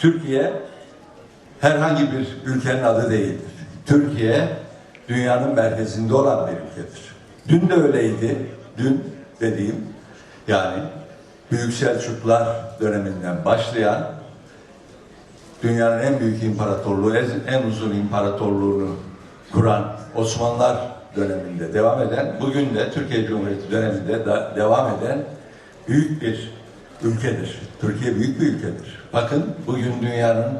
Türkiye herhangi bir ülkenin adı değildir. Türkiye dünyanın merkezinde olan bir ülkedir. Dün de öyleydi. Dün dediğim yani Büyük Selçuklar döneminden başlayan dünyanın en büyük imparatorluğu, en, uzun imparatorluğunu kuran Osmanlılar döneminde devam eden, bugün de Türkiye Cumhuriyeti döneminde da devam eden büyük bir ülkedir. Türkiye büyük bir ülkedir. Bakın bugün dünyanın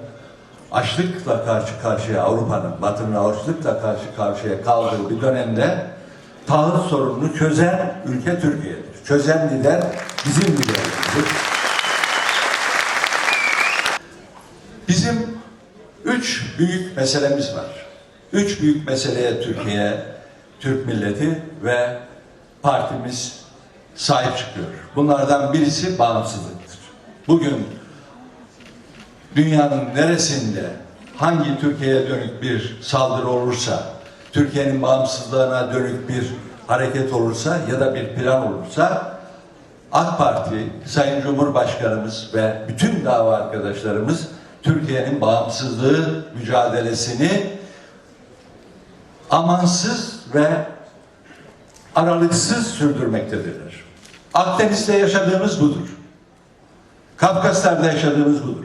açlıkla karşı karşıya Avrupa'nın, Batı'nın açlıkla karşı karşıya kaldığı bir dönemde tahıl sorununu çözen ülke Türkiye'dir. Çözen lider bizim liderimizdir. Bizim üç büyük meselemiz var. Üç büyük meseleye Türkiye, Türk milleti ve partimiz sahip çıkıyor. Bunlardan birisi bağımsızlıktır. Bugün dünyanın neresinde hangi Türkiye'ye dönük bir saldırı olursa, Türkiye'nin bağımsızlığına dönük bir hareket olursa ya da bir plan olursa AK Parti, Sayın Cumhurbaşkanımız ve bütün dava arkadaşlarımız Türkiye'nin bağımsızlığı mücadelesini amansız ve aralıksız sürdürmektedirler. Akdeniz'de yaşadığımız budur. Kafkaslar'da yaşadığımız budur.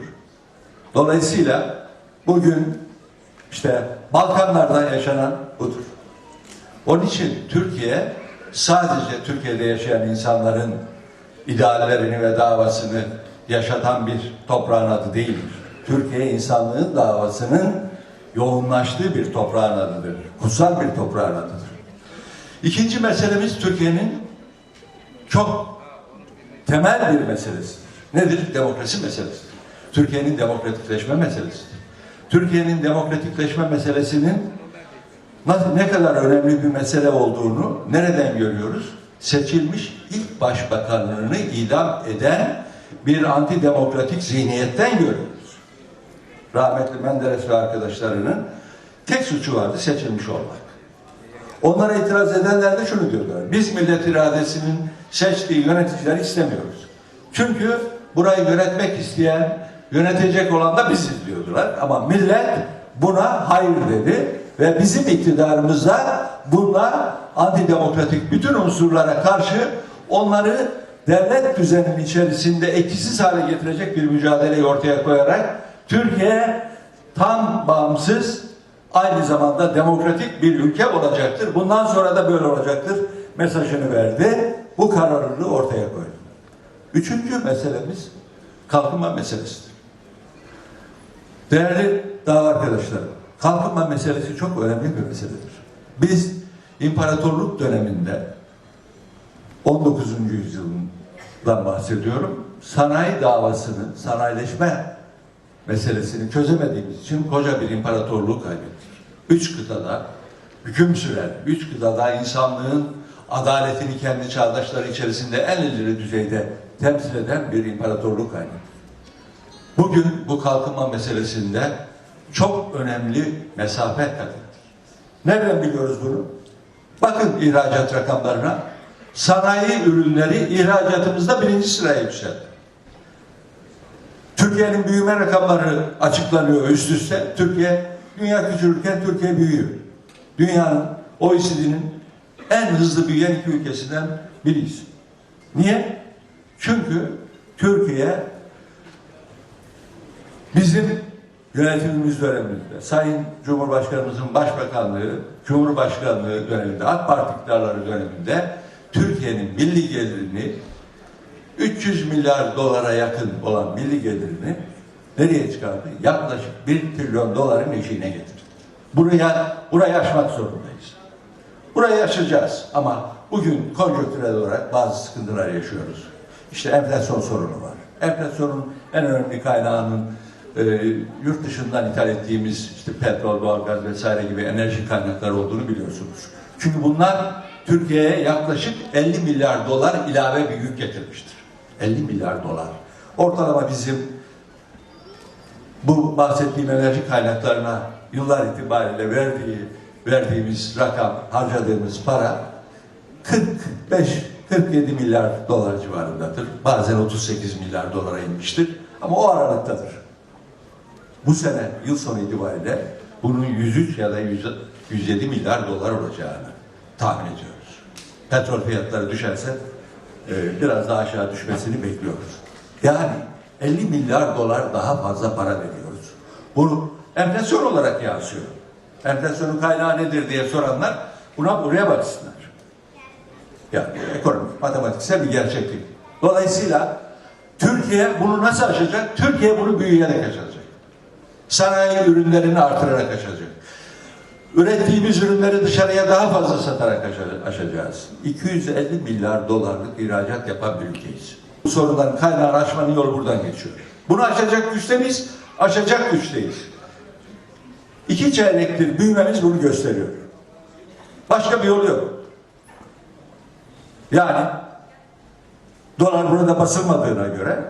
Dolayısıyla bugün işte Balkanlarda yaşanan budur. Onun için Türkiye sadece Türkiye'de yaşayan insanların ideallerini ve davasını yaşatan bir toprağın adı değildir. Türkiye insanlığın davasının yoğunlaştığı bir toprağın adıdır. Kutsal bir toprağın adıdır. İkinci meselemiz Türkiye'nin çok temel bir meselesidir. Nedir? Demokrasi meselesidir. Türkiye'nin demokratikleşme meselesidir. Türkiye'nin demokratikleşme meselesinin ne kadar önemli bir mesele olduğunu nereden görüyoruz? Seçilmiş ilk başbakanlığını idam eden bir antidemokratik zihniyetten görüyoruz. Rahmetli Menderes ve arkadaşlarının tek suçu vardı seçilmiş olmak. Onlara itiraz edenler de şunu diyorlar. Biz millet iradesinin seçtiği yöneticileri istemiyoruz. Çünkü burayı yönetmek isteyen, yönetecek olan da biziz diyordular. Ama millet buna hayır dedi ve bizim iktidarımızda bunlar antidemokratik bütün unsurlara karşı onları devlet düzeninin içerisinde etkisiz hale getirecek bir mücadeleyi ortaya koyarak Türkiye tam bağımsız aynı zamanda demokratik bir ülke olacaktır. Bundan sonra da böyle olacaktır mesajını verdi. Bu kararlılığı ortaya koydu. Üçüncü meselemiz kalkınma meselesidir. Değerli dava arkadaşlarım, kalkınma meselesi çok önemli bir meseledir. Biz imparatorluk döneminde 19. yüzyıldan bahsediyorum. Sanayi davasını, sanayileşme meselesini çözemediğimiz için koca bir imparatorluğu kaybettik. Üç kıtada hüküm süren, üç kıtada insanlığın adaletini kendi çağdaşları içerisinde en ileri düzeyde temsil eden bir imparatorluk kaybettik. Bugün bu kalkınma meselesinde çok önemli mesafe kat. Nereden biliyoruz bunu? Bakın ihracat rakamlarına. Sanayi ürünleri ihracatımızda birinci sıraya yükseldi. Türkiye'nin büyüme rakamları açıklanıyor üst üste. Türkiye, dünya küçülürken Türkiye büyüyor. Dünyanın, OECD'nin en hızlı büyüyen iki ülkesinden biriyiz. Niye? Çünkü Türkiye bizim yönetimimiz döneminde, Sayın Cumhurbaşkanımızın başbakanlığı, Cumhurbaşkanlığı döneminde, AK Parti iktidarları döneminde Türkiye'nin milli gelirini 300 milyar dolara yakın olan milli gelirini nereye çıkardı? Yaklaşık 1 trilyon doların eşiğine getirdi. Buraya, burayı aşmak zorundayız. Burayı aşacağız ama bugün konjonktürel olarak bazı sıkıntılar yaşıyoruz. İşte enflasyon sorunu var. Enflasyonun en önemli kaynağının e, yurt dışından ithal ettiğimiz işte petrol, doğalgaz vesaire gibi enerji kaynakları olduğunu biliyorsunuz. Çünkü bunlar Türkiye'ye yaklaşık 50 milyar dolar ilave bir yük getirmiştir. 50 milyar dolar. Ortalama bizim bu bahsettiğim enerji kaynaklarına yıllar itibariyle verdiği verdiğimiz rakam, harcadığımız para 45-47 milyar dolar civarındadır. Bazen 38 milyar dolara inmiştir. Ama o aralıktadır. bu sene yıl sonu itibariyle bunun 103 ya da 100 107 milyar dolar olacağını tahmin ediyoruz. Petrol fiyatları düşerse e, biraz daha aşağı düşmesini bekliyoruz. Yani 50 milyar dolar daha fazla para veriyoruz. Bu enflasyon olarak yansıyor. Enflasyonun kaynağı nedir diye soranlar buna buraya baksınlar. Yani ekonomik, matematiksel bir gerçeklik. Dolayısıyla Türkiye bunu nasıl aşacak? Türkiye bunu büyüyerek aşacak. Sanayi ürünlerini artırarak aşacak. Ürettiğimiz ürünleri dışarıya daha fazla satarak aşa- aşacağız. 250 milyar dolarlık ihracat yapan bir ülkeyiz. Bu sorunların kaynağını aşmanın yolu buradan geçiyor. Bunu aşacak güçte miyiz? Aşacak güçteyiz. İki çeyrektir büyümemiz bunu gösteriyor. Başka bir yolu yok. Yani dolar burada basılmadığına göre,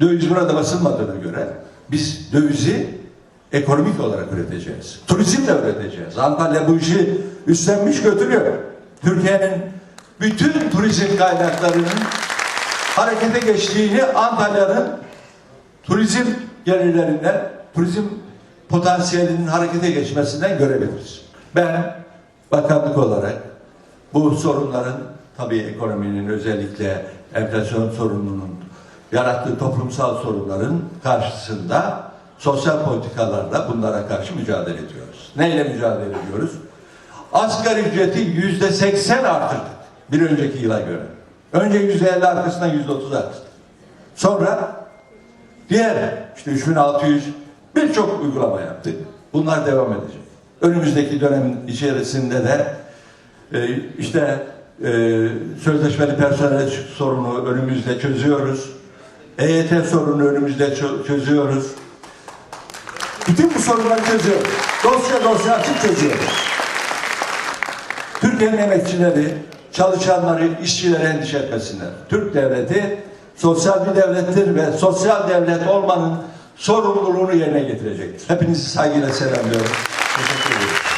döviz burada basılmadığına göre biz dövizi ekonomik olarak üreteceğiz. Turizmle üreteceğiz. Antalya bu işi üstlenmiş götürüyor. Türkiye'nin bütün turizm kaynaklarının harekete geçtiğini Antalya'nın turizm gelirlerinden, turizm potansiyelinin harekete geçmesinden görebiliriz. Ben bakanlık olarak bu sorunların tabii ekonominin özellikle enflasyon sorununun yarattığı toplumsal sorunların karşısında sosyal politikalarla bunlara karşı mücadele ediyoruz. Neyle mücadele ediyoruz? Asgari ücreti yüzde seksen artırdık bir önceki yıla göre. Önce yüzde elli arkasından yüzde otuz arttı. Sonra diğer işte 3600 birçok uygulama yaptık. Bunlar devam edecek. Önümüzdeki dönem içerisinde de e, işte e, sözleşmeli personel sorunu önümüzde çözüyoruz. EYT sorunu önümüzde çö- çözüyoruz. Bütün bu sorunları çözüyoruz. Dosya dosya açıp çözüyoruz. Türkiye'nin emekçileri, çalışanları, işçileri endişe etmesinler. Türk devleti sosyal bir devlettir ve sosyal devlet olmanın sorumluluğunu yerine getirecektir. Hepinizi saygıyla selamlıyorum. Teşekkür ederim.